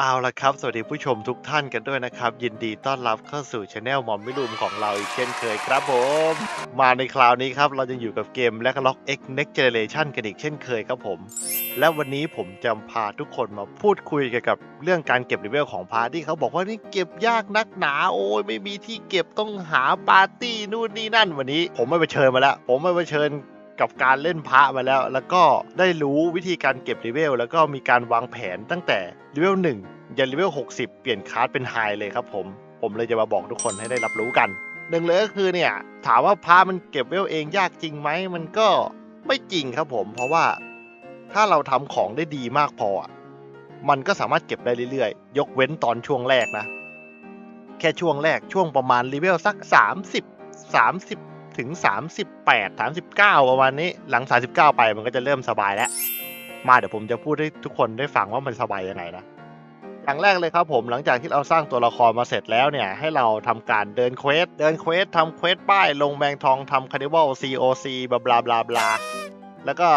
เอาละครับ สวัสดีผู้ชมทุกท่านกันด้วยนะครับ ยินดีต้อนรับเข้าสู่ช anel หมอมมิลุมของเราอีกเช่นเคยครับผม มาในคราวนี้ครับ เราจะอยู่กับเกม l e g l o c k X Next Generation กันอีกเช่นเคยครับผม และวันนี้ผมจะพาทุกคนมาพูดคุยเกี่ยวกับเรื่องการเก็บเลเวลของพาร์ที่เขาบอกว่านี่เก็บยากนักหนาโอ้ยไม่มีที่เก็บต้องหาปาร์ตี้นู่นนี่นั่นวันนี้ ผมไม่ไปเชิญมาแล้วผมไม่ไปเชิญ กับการเล่นพระมาแล้ว แล้วก็ได้รู้วิธีการเก็บเลเวลแล้วก็มีการวางแผนตั้งแต่เลเวล1ยันเลเวล60 เปลี่ยนคาร์ดเป็นไฮเลยครับผม ผมเลยจะมาบอกทุกคนให้ได้รับรู้กันหนึ่งเลยก็คือเนี่ย ถามว่าพระมันเก็บเลเวลเองยากจริงไหมมันก็ไม่จริงครับผม เพราะว่าถ้าเราทำของได้ดีมากพอ มันก็สามารถเก็บได้เรื่อยๆ ยกเว้นตอนช่วงแรกนะ แค่ช่วงแรกช่วงประมาณเลเวลสัก 30 30 ถึง 38 39 ประมาณนี้ หลัง 39 ไปมันก็จะเริ่มสบายแล้ว มาเดี๋ยวผมจะพูดให้ทุกคนได้ฟังว่ามันสบายยังไงนะอย่างแรกเลยครับผมหลังจากที่เราสร้างตัวละครมาเสร็จแล้วเนี่ย ให้เราทำการเดินเควสเดินเควสทำเควสป้าย ลงแมงทองทำคาร์นิวัล COC บลาบลาบลาบลาแล้วก็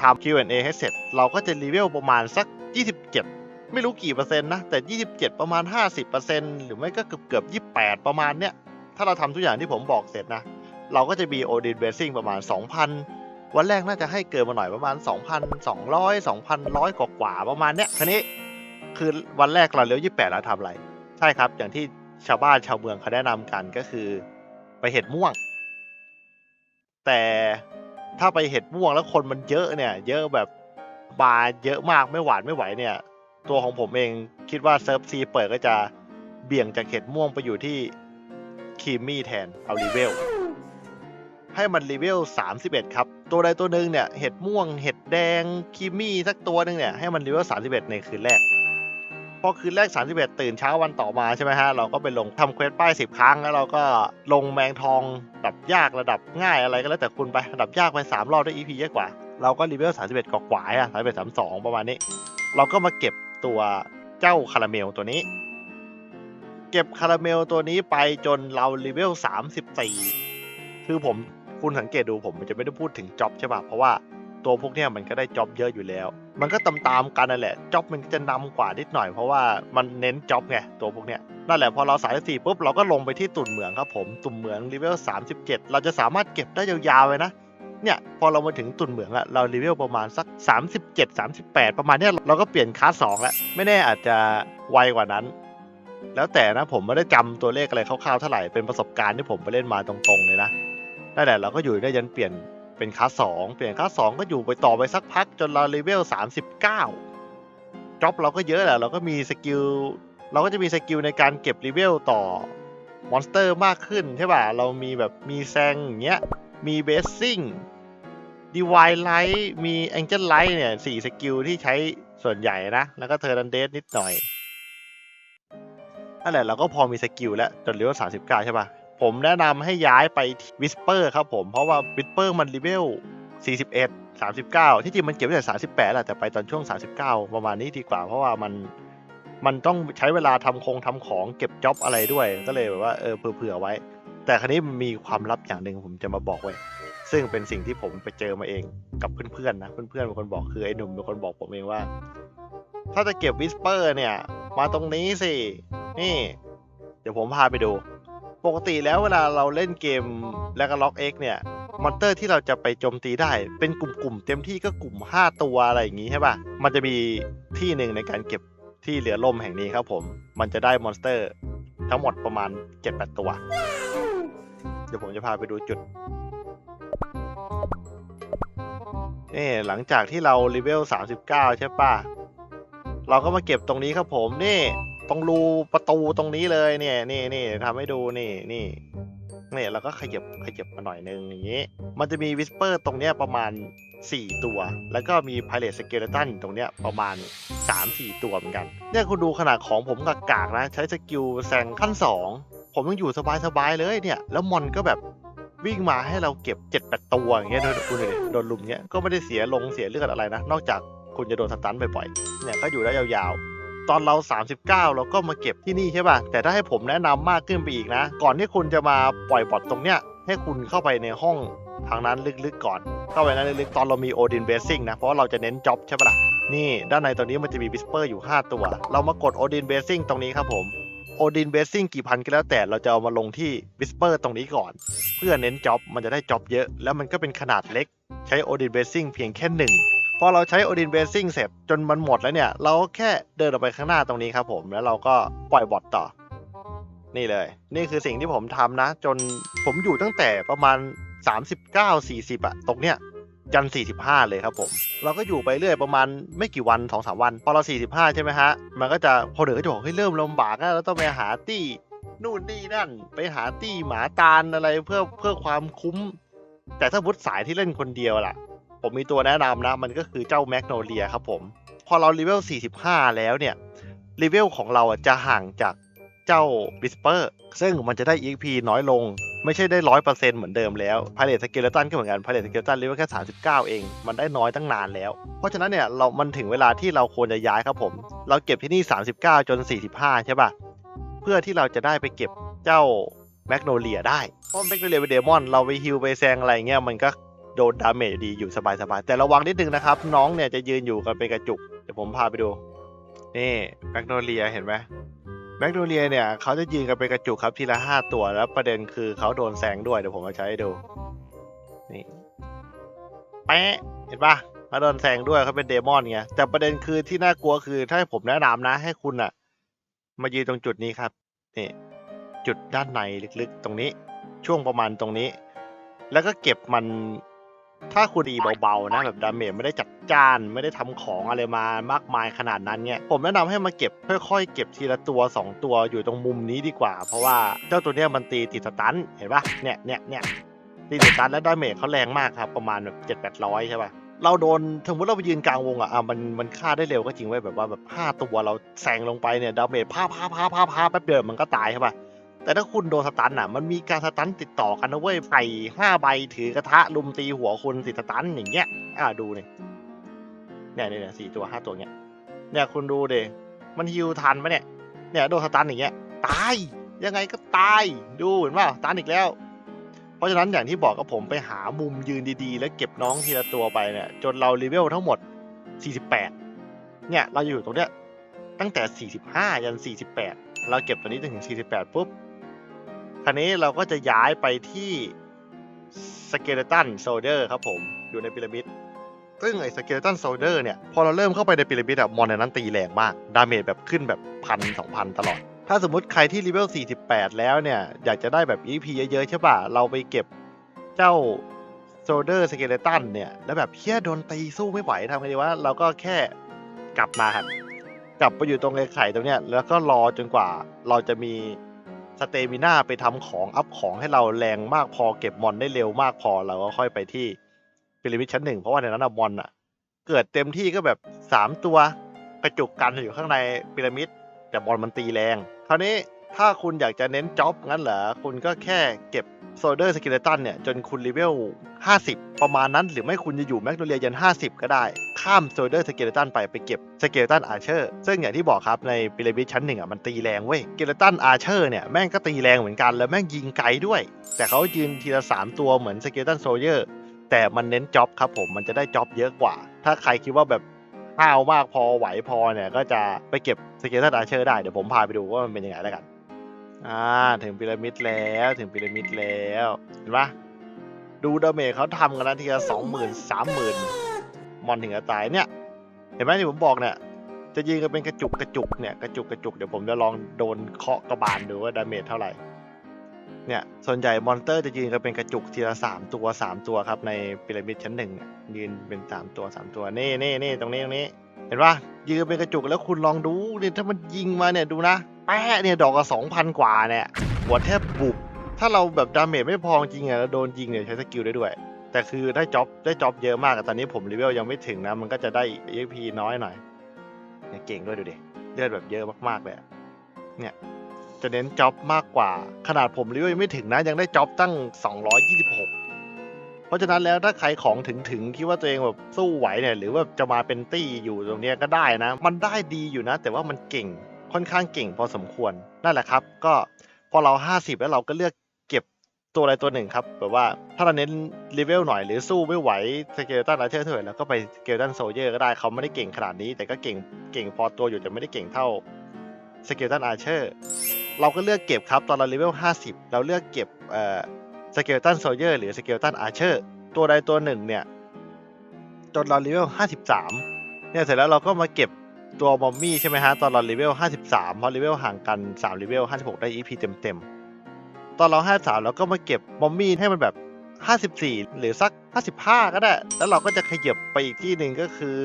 ทำ Q&A ให้เสร็จ เราก็จะรีเวลประมาณสัก 27 ไม่รู้กี่เปอร์เซ็นต์นะ แต่ 27 ประมาณ 50%หรือไม่ก็เกือบเกือบ 28 ประมาณเนี้ยถ้าเราทำทุกอย่างที่ผมบอกเสร็จนะ เราก็จะมีโอดินเบสซิ่งประมาณ 2,000 วันแรกน่าจะให้เกินมาหน่อยประมาณ 2,200 2,100 กว่ากว่าประมาณเนี้ยคันนี้คือวันแรกเราเลี้ยว28แล้วทำอะไร ใช่ครับ อย่างที่ชาวบ้านชาวเมืองเขาแนะนำกันก็คือไปเห็ดม่วง แต่ถ้าไปเห็ดม่วงแล้วคนมันเยอะเนี่ย เยอะแบบบาร์เยอะมากไม่หวานไม่ไหวเนี่ย ตัวของผมเองคิดว่าเซิร์ฟซีเปิดก็จะเบี่ยงจากเห็ดม่วงไปอยู่ที่คีมมี่แทนเอารีเวล ให้มันรีเวล 31 ครับ ตัวใดตัวหนึ่งเนี่ยเห็ดม่วงเห็ดแดงคิมมี่สักตัวหนึ่งเนี่ยให้มันรีเวล 31 ในคืนแรกพอคืนแรก 31 ตื่นเช้าวันต่อมาใช่ไหมฮะ เราก็ไปลงทำเควสป้าย 10 ครั้ง แล้วเราก็ลงแมงทองระดับยากระดับง่ายอะไรก็แล้วแต่คุณไประดับยากไป 3 รอบได้ EP เยอะกว่า เราก็รีเวล 31กว่ากว่าอะ31 32 ประมาณนี้ เราก็มาเก็บตัวเจ้าคาราเมลตัวนี้ เก็บคาราเมลตัวนี้ไปจนเรารีเวล 34 คือผม คุณสังเกตดูผมมันจะไม่ได้พูดถึงจ็อบใช่ป่ะเพราะว่าตัวพวกเนี้ยมันก็ได้จ็อบเยอะอยู่แล้ว มันก็ตามตามๆกันนั่นแหละจ็อบมันก็จะนำกว่านิดหน่อยเพราะว่ามันเน้นจ็อบไงตัวพวกเนี้ยนั่นแหละพอเราสายสี่ปุ๊บเราก็ลงไปที่ตุ่นเหมืองครับผมตุ่นเหมืองรีเวล37 เราจะสามารถเก็บได้ยาวๆเลยนะเนี่ยพอเรามาถึงตุ่นเหมืองอะเรารีเวลประมาณสัก 37 38 ประมาณเนี้ยเราก็เปลี่ยนคลาสสองแล้วไม่แน่อาจจะไวกว่านั้น แล้วแต่นะผมไม่ได้จำตัวเลขอะไรคร่าวๆเท่าไหร่เป็นประสบการณ์ที่ผมไปเล่นมาตรงๆเลยนะ นั่นแหละเราก็อยู่ได้ยันเปลี่ยนเป็นคลาสสองเปลี่ยนคลาสสองก็อยู่ไปต่อไปสักพักจนเราเลเวล39จ็อบเราก็เยอะแหละเราก็มีสกิลเราก็จะมีสกิลในการเก็บเลเวลต่อมอนสเตอร์มากขึ้นใช่ป่ะเรามีแบบมีแซงอย่างเงี้ยมีเบสซิ่งดีวายไลท์มีแองเจิลไลท์เนี่ยสี่สกิลที่ใช้ส่วนใหญ่นะ แล้วก็เทอร์นันเดสนิดหน่อยนั่นแหละเราก็พอมีสกิลแล้วจนเลเวล39ใช่ป่ะ ผมแนะนำให้ย้ายไปวิสเปอร์ครับผม เพราะว่าวิสเปอร์มันเลเวล41 39 ที่จริงมันเก็บตั้งแต่38แหละแต่ไปตอนช่วง 39 ประมาณนี้ดีกว่า เพราะว่ามันมันต้องใช้เวลาทำคงทำของเก็บจ็อบอะไรด้วย ก็เลยแบบว่าเออเผื่อๆไว้ แต่ครั้นี้มันมีความลับอย่างหนึ่งผมจะมาบอกไว้ ซึ่งเป็นสิ่งที่ผมไปเจอมาเองกับเพื่อนๆนะ เพื่อนๆเป็นคนบอกคือไอ้หนุ่มเป็นคนบอกผมเองว่า ถ้าจะเก็บวิสเปอร์เนี่ย มาตรงนี้สิ นี่ เดี๋ยวผมพาไปดู ปกติแล้วเวลาเราเล่นเกมแล้วก็ล็อกเอ็กเนี่ยมอนเตอร์ที่เราจะไปโจมตีได้ เป็นกลุ่มๆเต็มที่ก็กลุ่ม 5 ตัวอะไรอย่างงี้ใช่ป่ะ มันจะมีที่หนึ่งในการเก็บที่เหลือล่มแห่งนี้ครับผม มันจะได้มอนสเตอร์ ทั้งหมดประมาณ 7-8 ตัว เดี๋ยวผมจะพาไปดูจุดนี่หลังจากที่เราเลเวล 39 ใช่ป่ะ เราก็มาเก็บตรงนี้ครับผมนี่ ตรงรูประตูตรงนี้เลยเนี่ยนี่นี่ทำให้ดูนี่นี่เนี่ยเราก็ขยับขยับมาหน่อยนึงอย่างนี้ มันจะมีวิสเปอร์ตรงเนี้ยประมาณ 4 ตัว แล้วก็มีพายเลตสเกเลตันตรงเนี้ยประมาณ 3-4 ตัวเหมือนกัน เนี่ยคุณดูขนาดของผมกับกากนะ ใช้สกิลแซงขั้น 2 ผมยังอยู่สบายๆเลยเนี่ย แล้วมอนก็แบบวิ่งมาให้เราเก็บ 7-8 ตัวอย่างเงี้ยดูคุณดูดิโดนลุมเงี้ยก็ไม่ได้เสียลงเสียเลือดอะไรนะ นอกจากคุณจะโดนสตันบ่อยๆเนี่ยก็อยู่ได้ยาวๆ ตอนเรา 39 เราก็มาเก็บที่นี่ใช่ป่ะ แต่ถ้าให้ผมแนะนำมากขึ้นไปอีกนะ ก่อนที่คุณจะมาปล่อยบอทตรงเนี้ย ให้คุณเข้าไปในห้องทางนั้นลึกๆก่อน เข้าไปนั้นลึกๆตอนเรามีโอดินเบสซิ่งนะ เพราะเราจะเน้นจ็อบใช่ป่ะล่ะ นี่ ด้านในตัวนี้มันจะมีวิสเปอร์อยู่ 5 ตัว เรามากดโอดินเบสซิ่งตรงนี้ครับผมโอดินเบสซิ่งกี่พันก็แล้วแต่เราจะเอามาลงที่วิสเปอร์ตรงนี้ก่อน เพื่อเน้นจ็อบมันจะได้จ็อบเยอะ แล้วมันก็เป็นขนาดเล็ก ใช้โอดินเบสซิ่งเพียงแค่หนึ่ง อเราใช้โอดินเบสซิ่งเสร็จจนมันหมดแล้วเนี่ย เราแค่เดินออกไปข้างหน้าตรงนี้ครับผมแล้วเราก็ปล่อยบอทต่อ นี่เลย นี่คือสิ่งที่ผมทำนะ จนผมอยู่ตั้งแต่ประมาณ 39 40อะตรงเนี้ยยัน 45 เลยครับผม เราก็อยู่ไปเรื่อยประมาณไม่กี่วัน2-3วัน พอเรา 45 ใช่ไหมฮะ มันก็จะพอเดือก็จะบอกเฮ้ยเริ่มลำบากแล้วเราต้องไปหาตี้นู่นนี่นั่น ไปหาตี้หมาตาลอะไรเพื่อเพื่อความคุ้ม แต่ถ้าวุฒสายที่เล่นคนเดียวล่ะ ผมมีตัวแนะนำนะ มันก็คือเจ้าแมกโนเลียครับผม พอเราเลเวล 45 แล้วเนี่ยเลเวลของเราจะห่างจากเจ้าบิสเปอร์ซึ่งมันจะได้ EXP น้อยลง ไม่ใช่ได้ร้อยเปอร์เซ็นต์เหมือนเดิมแล้วพาเลตสเกเลตันก็เหมือนกันพาเลตสเกเลตันเลเวลแค่39เอง มันได้น้อยตั้งนานแล้ว เพราะฉะนั้นเนี่ยเรามันถึงเวลาที่เราควรจะย้ายครับผม เราเก็บที่นี่39จน45ใช่ป่ะ เพื่อที่เราจะได้ไปเก็บเจ้าแมกโนเลียได้เพราะแมกโนเลียเป็นเดมอน เราไปฮิลไปแซงอะไรเงี้ยมันก็ โดนดาเมจดีอยู่สบายๆแต่ระวังนิดนึงนะครับ น้องเนี่ยจะยืนอยู่กันเป็นกระจุกเดี๋ยวผมพาไปดู นี่แมกโนเลียเห็นไหมแมกโนเลียเนี่ยเขาจะยืนกันเป็นกระจุกครับทีละห้าตัวแล้วประเด็นคือเขาโดนแซงด้วยเดี๋ยวผมมาใช้ให้ดูนี่แปะเห็นปะเขาโดนแซงด้วยเขาเป็นเดมอนไงแต่ประเด็นคือที่น่ากลัวคือถ้าให้ผมแนะนำนะ ให้คุณอะมายืนตรงจุดนี้ครับนี่จุดด้านในลึกๆตรงนี้ ช่วงประมาณตรงนี้ แล้วก็เก็บมัน ถ้าคุณดีเบาๆนะแบบดาเมจไม่ได้จัดจ้านไม่ได้ทำของอะไรมามากมายขนาดนั้นเนี่ยผมแนะนำให้มาเก็บค่อยๆเก็บทีละตัว 2 ตัวอยู่ตรงมุมนี้ดีกว่า เพราะว่าเจ้าตัวเนี้ยมันตีติดสตันเห็นปะเนี่ยเนี่ยเนี่ยตีติดสตันแล้วดาเมจเขาแรงมากครับประมาณแบบเจ็ดแปดร้อยใช่ปะเราโดนสมมติเราไปยืนกลางวงอะอะมันมันฆ่าได้เร็วก็จริงไว้ยแบบว่าแบบห้าตัวเราแซงลงไปเนี่ยดาเมจพาพาพาพาพาแป๊บเดียวมันก็ตายใช่ปะ แต่ถ้าคุณโดนสตันอะ มันมีการสตันติดต่อกันนะเว้ยไผ่ห้าใบถือกระทะลุมตีหัวคุณติดสตันอย่างเงี้ย อ่าดูเนี่ยเนี่ยเนี่ยสี่ตัวห้าตัวเงี้ย เนี่ยคุณดูเดมันฮิวทันปะเนี่ย เนี่ยโดนสตันอย่างเงี้ย ตาย ยังไงก็ตาย ดูเห็นป่ะตันอีกแล้ว เพราะฉะนั้นอย่างที่บอกกับผมไปหามุมยืนดีๆ แล้วเก็บน้องทีละตัวไปเนี่ย จนเราเลเวลทั้งหมด 48 เนี่ยเราอยู่ตรงเนี้ยตั้งแต่ 45 ยัน 48 เราเก็บตัวนี้จนถึง 48ปุ๊บ คราวนี้เราก็จะย้ายไปที่สเกเลตันโซเดอร์ครับผมอยู่ในพีระมิดซึ่งไอ้สเกเลตันโซเดอร์เนี่ย พอเราเริ่มเข้าไปในพีระมิดอะมอนในนั้นตีแรงมาก ดาเมจแบบขึ้นแบบพันสองพันตลอด ถ้าสมมติใครที่เลเวล 48 แล้วเนี่ย อยากจะได้แบบ EP เยอะๆ ใช่ป่ะ เราไปเก็บเจ้าโซเดอร์สเกเลตันเนี่ย แล้วแบบเฮียโดนตีสู้ไม่ไหวทำไงดีวะ เราก็แค่กลับมาครับกลับไปอยู่ตรงไอ้ไข่ตรงเนี้ยแล้วก็รอจนกว่าเราจะมี สเตมิน่าไปทำของอัพของให้เราแรงมากพอเก็บมอนได้เร็วมากพอเราก็ค่อยไปที่พีระมิดชั้นหนึ่งเพราะว่าในนั้นอะมอนอะเกิดเต็มที่ก็แบบสามตัวกระจุกกันอยู่ข้างในพีระมิด แต่บอลมันตีแรงคราวนี้ถ้าคุณอยากจะเน้นจ็อบงั้นเหรอคุณก็แค่เก็บ โซเดอร์สกิเลตันเนี่ย จนคุณเลเวล 50 ประมาณนั้นหรือไม่คุณจะอยู่แมกโนเลียยัน 50 ก็ได้ ข้ามโซเดอร์สกิเลตันไปไปเก็บสกิเลตันอาร์เชอร์ซึ่งอย่างที่บอกครับ ในพีระมิดชั้นหนึ่งอะมันตีแรงเว้ยสกิเลตันอาร์เชอร์เนี่ยแม่งก็ตีแรงเหมือนกันแล้วแม่งยิงไกลด้วย แต่เขายืนทีละ 3 ตัวเหมือนสกิเลตันโซเยอร์แต่มันเน้นจ็อบครับผมมันจะได้จ็อบเยอะกว่า ถ้าใครคิดว่าแบบห้าวมากพอไหวพอเนี่ยก็จะไปเก็บสเกลตันอาร์เชอร์ได้เดี๋ยวผมพาไปดูว่ามันเป็นยังไงแล้วกัน อ่าถึงพีระมิดแล้วถึงพีระมิดแล้ว เห็นปะดูดาเมจเขาทำกันนะทีละสองหมื่นสามหมื่นมอนถึงจะตายเนี่ย เห็นไหมที่ผมบอกเนี่ย จะยิงกันเป็นกระจุกกระจุกเนี่ยกระจุกกระจุกเดี๋ยวผมจะลองโดนเคาะกระบาลดูว่าดาเมจเท่าไหร่เนี่ยส่วนใหญ่มอนเตอร์จะยืนกันเป็นกระจุกทีละสามตัวสามตัวครับในพีระมิดชั้นหนึ่งเนี่ยยืนเป็นสามตัวสามตัวนี่นี่นี่ตรงนี้ตรงนี้ เห็นปะยืนเป็นกระจุกแล้วคุณลองดูเนี่ยถ้ามันยิงมาเนี่ยดูนะแปะเนี่ยดอกละสองพันกว่าเนี่ยหัวแทบบุบถ้าเราแบบดาเมจไม่พอจริงอะแล้วโดนยิงเนี่ยใช้สกิลได้ด้วย แต่คือได้จ็อบได้จ็อบเยอะมากอะตอนนี้ผมเลเวลยังไม่ถึงนะมันก็จะได้ EXP น้อยหน่อยเนี่ยเก่งด้วยดูดิเลือดแบบเยอะมากๆเลยเนี่ยจะเน้นจ็อบมากกว่า ขนาดผมเลเวลยังไม่ถึงนะยังได้จ็อบตั้ง 226 ราะฉะนั้นแล้วถ้าใครของถึงถึงคิดว่าตัวเองแบบสู้ไหวเนี่ยหรือว่าจะมาเป็นตี้อยู่ตรงนี้ก็ได้นะ มันได้ดีอยู่นะ แต่ว่ามันเก่งค่อนข้างเก่งพอสมควรนั่นแหละครับ ก็พอเรา 50 แล้วเราก็เลือกเก็บตัวอะไรตัวหนึ่งครับแบบว่าถ้าเราเน้นเลเวลหน่อยหรือสู้ไม่ไหวสเกลตันอาร์เชอร์เถอแล้วก็ไปสเกลตันโซเยอร์ก็ได้เขาไม่ได้เก่งขนาดนี้ แต่ก็เก่งเก่งพอตัวอยู่แต่ไม่ได้เก่งเท่าสเกลตันอาร์เชอร์เราก็เลือกเก็บครับตอนเราเลเวล50 เราเลือกเก็บเอ่อ สเกลตันโซเยอร์หรือสเกลตันอาร์เชอร์ตัวใดตัวหนึ่งเนี่ยจนเราเลเวล 53 เนี่ยเสร็จแล้วเราก็มาเก็บตัวมอมมี่ใช่ไหมฮะ ตอนเราเลเวล 53 เพราะเลเวลห่างกัน3เลเวล 56 ได้ EP เต็มๆ ตอนเรา 53 เราก็มาเก็บมอมมี่ให้มันแบบ 54 หรือสัก 55 ก็ได้ แล้วเราก็จะขยับไปอีกที่หนึ่งก็คือ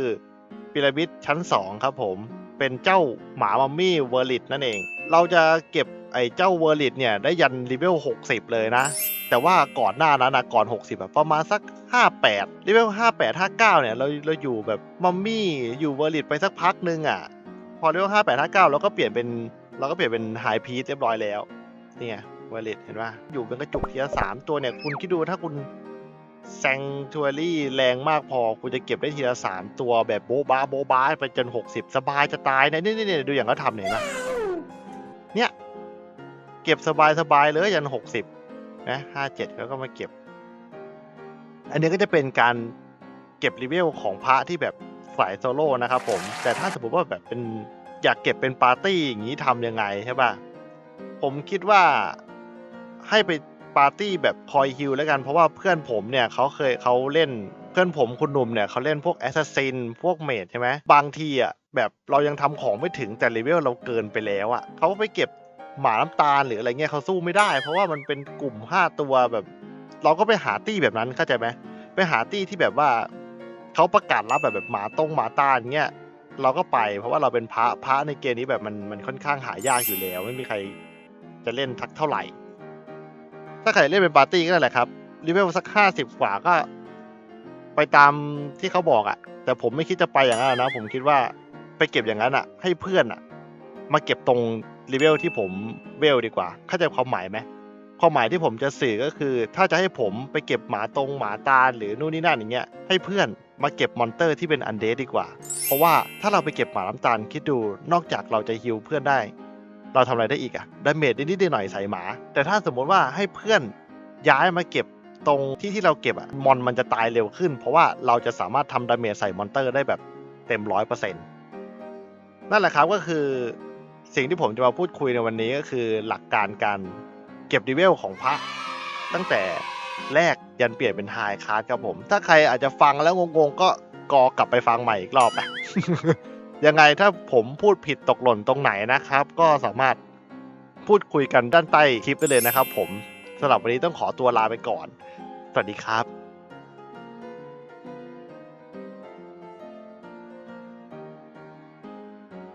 พีระมิดชั้น 2 ครับผม เป็นเจ้าหมามอมมี่เวอร์ลิตนั่นเอง เราจะเก็บไอ้เจ้าเวอร์ลิตเนี่ยได้ยันเลเวล 60 เลยนะ แต่ว่าก่อนหน้านั้นนะก่อน 60อะประมาณสัก 58เลเวล58 59 เนี่ยเราเราอยู่แบบมอมมี่อยู่เวอร์ลิตไปสักพักหนึงอะพอเลเวล58 59 เราก็เปลี่ยนเป็นเราก็เปลี่ยนเป็นไฮพีซเรียบร้อยแล้วนี่ไงวอลเล็ตเห็นป่ะอยู่เป็นกระจุกทีละสามตัวเนี่ยคุณคิดดูถ้าคุณแซงทัวรี่แรงมากพอคุณจะเก็บได้ทีละสามตัวแบบโบบาโบบาไปจนหกสิบสบายจะตายนะนี่นี่นี่ดูอย่างเขาทำเนี่ยนะเนี่ยเก็บสบายสบายเลยยันหกสิบ นะห้าเจ็ดแล้วก็มาเก็บ อันนี้ก็จะเป็นการเก็บรีเวลของพระที่แบบสายโซโล่นะครับผม แต่ถ้าสมมติว่าแบบเป็นอยากเก็บเป็นปาร์ตี้อย่างนี้ทำยังไงใช่ป่ะ ผมคิดว่าให้ไปปาร์ตี้แบบคอยฮิลแล้วกัน เพราะว่าเพื่อนผมเนี่ยเขาเคยเขาเล่นเพื่อนผมคุณหนุ่มเนี่ยเขาเล่นพวกแอสซัสซินพวกเมดใช่ไหมบางทีอะแบบเรายังทำของไม่ถึงแต่เลเวลเราเกินไปแล้วอะเขาไปเก็บ หมาน้ำตาลหรืออะไรเงี้ยเขาสู้ไม่ได้ เพราะว่ามันเป็นกลุ่ม5ตัวแบบ เราก็ไปหาตี้แบบนั้นเข้าใจไหมไปหาตี้ที่แบบว่าเขาประกาศรับแบบแบบหมาตรงหมาตาลเงี้ยเราก็ไปเพราะว่าเราเป็นพระพระในเกมนี้แบบมันมันค่อนข้างหายากอยู่แล้ว ไม่มีใครจะเล่นทักเท่าไหร่ ถ้าใครเล่นเป็นปาร์ตี้ก็นั่นแหละครับรีเวลสักห้าสิบกว่าก็ ไปตามที่เขาบอกอะแต่ผมไม่คิดจะไปอย่างนั้นนะ ผมคิดว่าไปเก็บอย่างนั้นอะให้เพื่อนอะมาเก็บตรง รีเวลที่ผมเวลดีกว่า เข้าใจความหมายไหมความหมายที่ผมจะสื่อก็คือ ถ้าจะให้ผมไปเก็บหมาตรงหมาตาหรือนู่นนี่นั่นอย่างเงี้ยให้เพื่อนมาเก็บมอนเตอร์ที่เป็นอันเดดีกว่า เพราะว่าถ้าเราไปเก็บหมาน้ำตาลคิดดูนอกจากเราจะฮิวเพื่อนได้ เราทำอะไรได้อีกอะดาเมจนิดๆหน่อยใส่หมา แต่ถ้าสมมติว่าให้เพื่อนย้ายมาเก็บตรงที่ที่เราเก็บอะมอนมันจะตายเร็วขึ้น เพราะว่าเราจะสามารถทำดาเมจใส่มอนเตอร์ได้แบบเต็มร้อยเปอร์เซ็นต์นั่นแหละครับก็คือ สิ่งที่ผมจะมาพูดคุยในวันนี้ก็คือหลักการการเก็บดีเวลของพระ ตั้งแต่แรกยันเปลี่ยนเป็นไฮคาร์ดครับผม ถ้าใครอาจจะฟังแล้วงงๆ ก็กอกลับไปฟังใหม่อีกรอบนะยังไงถ้าผมพูดผิดตกหล่นตรงไหนนะครับ ก็สามารถพูดคุยกันด้านใต้คลิปได้เลยนะครับผมสำหรับวันนี้ต้องขอตัวลาไปก่อน สวัสดีครับ